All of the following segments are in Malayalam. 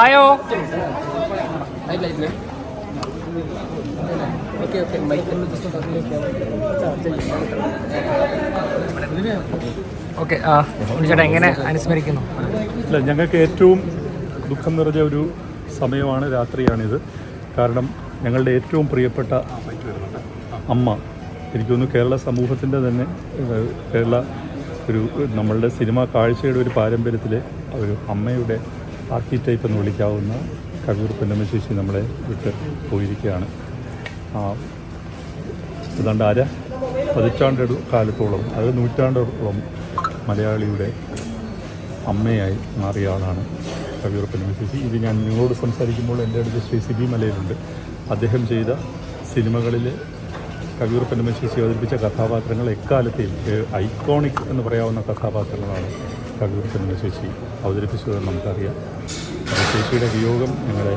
ആയോ? Okay okay. മൈക്കിൽ ജസ്റ്റ് ഓക്കെ ആ. ചേട്ടാ എങ്ങനെ അനുസ്മരിക്കുന്നു? അല്ല ഞങ്ങൾക്ക് ഏറ്റവും ദുഃഖം നിറഞ്ഞ ഒരു സമയമാണ് രാത്രിയാണിത്. കാരണം ഞങ്ങളുടെ ഏറ്റവും പ്രിയപ്പെട്ട അമ്മ. എനിക്ക് തോന്നുന്നു കേരള സമൂഹത്തിന്റെ തന്നെ കേരള ഒരു നമ്മളുടെ സിനിമാ കാഴ്ചയുടെ ഒരു പാരമ്പര്യത്തിലെ ഒരു അമ്മയുടെ ആർക്കിടൈപ്പ് എന്ന് വിളിക്കാവുന്ന കവിയൂർ പുന്നമശേഷി നമ്മളെ വിട്ട് പോയിരിക്കുകയാണ്. ഏതാണ്ട് അര പതിറ്റാണ്ട് കാലത്തോളം അത് നൂറ്റാണ്ടോളം മലയാളിയുടെ അമ്മയായി മാറിയ ആളാണ് കവിയൂർ പുന്നമശേഷി ഇത് ഞാൻ നിങ്ങളോട് സംസാരിക്കുമ്പോൾ എന്റെ അടുത്ത് ശ്രീ സിബി മലയിലുണ്ട്. അദ്ദേഹം ചെയ്ത സിനിമകളിൽ കവിയൂർ പുന്നമശേഷി അവതരിപ്പിച്ച കഥാപാത്രങ്ങൾ എക്കാലത്തെയും ഐക്കോണിക് എന്ന് പറയാവുന്ന കഥാപാത്രങ്ങളാണ്. കവിയൂർപ്പൻ ചേച്ചി അവതരിപ്പിച്ചതെന്ന് നമുക്കറിയാം. ചേച്ചിയുടെ വിയോഗം ഞങ്ങളെ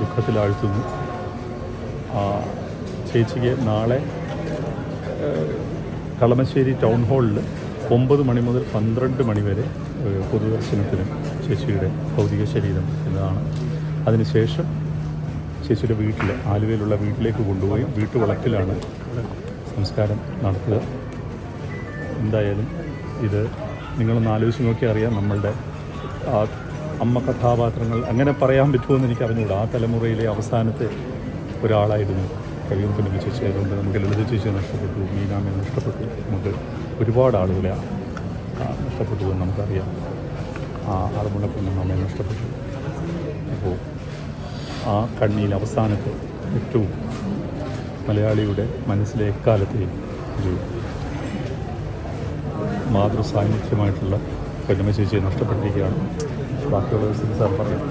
ദുഃഖത്തിലാഴ്ത്തുന്നു. ചേച്ചിക്ക് നാളെ കളമശ്ശേരി ടൗൺ ഹാളിൽ ഒമ്പത് മണി മുതൽ പന്ത്രണ്ട് മണി വരെ പൊതുദർശനത്തിന് ചേച്ചിയുടെ ഭൗതിക ശരീരം എന്നതാണ്. അതിനുശേഷം ചേച്ചിയുടെ വീട്ടിൽ ആലുവയിലുള്ള വീട്ടിലേക്ക് കൊണ്ടുപോയി വീട്ടുവളക്കിലാണ് സംസ്കാരം നടത്തുക. എന്തായാലും ഇത് നിങ്ങളൊന്ന് ആലോചിച്ച് നോക്കി അറിയാം നമ്മളുടെ അമ്മ കഥാപാത്രങ്ങൾ അങ്ങനെ പറയാൻ പറ്റുമെന്ന് എനിക്ക് അറിഞ്ഞുകൂടാ. ആ തലമുറയിലെ അവസാനത്തെ ഒരാളായിരുന്നു കവിയും ചേച്ചി ചേച്ചിയായതുകൊണ്ട് നമുക്ക് ലളിത ചേച്ചിയെ നഷ്ടപ്പെട്ടു മീനാമയെ നഷ്ടപ്പെട്ടു. നമുക്ക് ഒരുപാട് ആളുകളെ നഷ്ടപ്പെട്ടു എന്ന് നമുക്കറിയാം. ആ ആറുമുളപ്പിന്റെ നഷ്ടപ്പെട്ടു. അപ്പോൾ ആ കണ്ണിയിൽ അവസാനത്തെ ഏറ്റവും മലയാളിയുടെ മനസ്സിലെ എക്കാലത്തെയും ഒരു മാതൃ സാന്നിധ്യമായിട്ടുള്ള പൊന്നമ്മ ചേച്ചിയെ നഷ്ടപ്പെട്ടിരിക്കുകയാണ്. ബാക്കിയുള്ള സാർ പറയാം.